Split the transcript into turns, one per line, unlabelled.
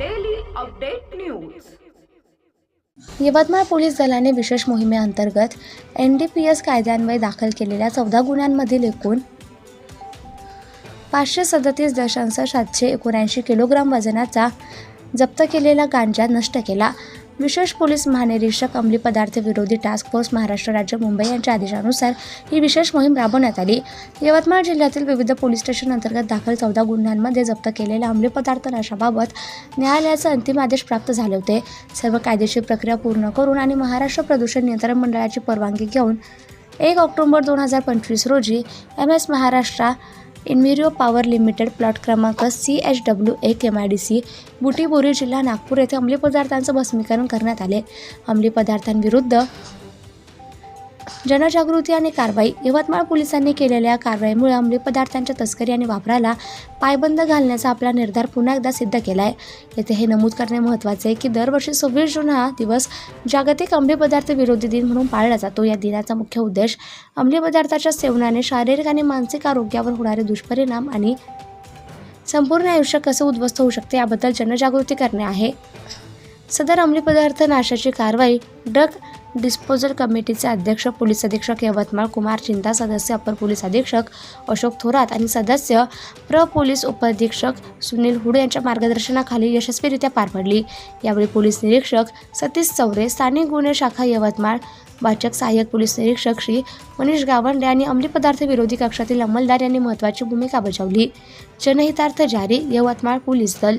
Update news
Yavatmal police दलाने विशेष मोहिमेअंतर्गत एन डी पी एस कायद्यान्वये दाखल केलेल्या चौदा गुन्ह्यांमधील एकूण पाचशे सदतीस दशांश सातशे एकोणऐंशी किलोग्राम वजनाचा जप्त केलेला गांजा नष्ट केला. विशेष पोलीस महानिरीक्षक अंमली पदार्थ विरोधी टास्क फोर्स महाराष्ट्र राज्य मुंबई यांच्या आदेशानुसार ही विशेष मोहीम राबवण्यात आली. यवतमाळ जिल्ह्यातील विविध पोलीस स्टेशन अंतर्गत दाखल चौदा गुन्ह्यांमध्ये जप्त केलेल्या अंमली पदार्थ नाशाबाबत न्यायालयाचे अंतिम आदेश प्राप्त झाले होते. सर्व कायदेशीर प्रक्रिया पूर्ण करून आणि महाराष्ट्र प्रदूषण नियंत्रण मंडळाची परवानगी घेऊन एक ऑक्टोबर दोन हजार पंचवीस रोजी M S Maharashtra enviro power limited plot क्रमांक सी एच डब्ल्यू एक M I D C Butibori जिल्हा नागपूर येथे अंमली पदार्थांचं भस्मीकरण करण्यात आले. अंमली पदार्थांविरुद्ध जनजागृती आणि कारवाई. यवतमाळ पोलिसांनी केलेल्या कारवाईमुळे अंमली पदार्थांच्या तस्करी आणि वापराला पायबंद घालण्याचा आपला निर्धार पुन्हा एकदा सिद्ध केला आहे येथे हे नमूद करणे महत्त्वाचे आहे की दरवर्षी सव्वीस जून हा दिवस जागतिक अंमली पदार्थ विरोधी दिन म्हणून पाळला जातो. या दिनाचा मुख्य उद्देश अंमली पदार्थाच्या सेवनाने शारीरिक आणि मानसिक आरोग्यावर होणारे दुष्परिणाम आणि संपूर्ण आयुष्य कसं उद्ध्वस्त होऊ शकते याबद्दल जनजागृती करणे आहे. सदर अंमली पदार्थ नाशाची कारवाई ड्रग डिस्पोजल कमिटीचे अध्यक्ष पोलीस अधीक्षक यवतमाळ कुमार चिंता सदस्य अपर पोलीस अधीक्षक अशोक थोरात आणि सदस्य प्र पोलीस उपअधीक्षक सुनील हुडे यांच्या मार्गदर्शनाखाली यशस्वीरित्या पार पडली. यावेळी पोलीस निरीक्षक सतीश चौरे स्थानिक गुन्हे शाखा यवतमाळ वाचक सहाय्यक पोलीस निरीक्षक श्री मनीष गावंडे आणि अंमली पदार्थ विरोधी कक्षातील अंमलदार यांनी महत्त्वाची भूमिका बजावली. जनहितार्थ जारी यवतमाळ पोलीस दल.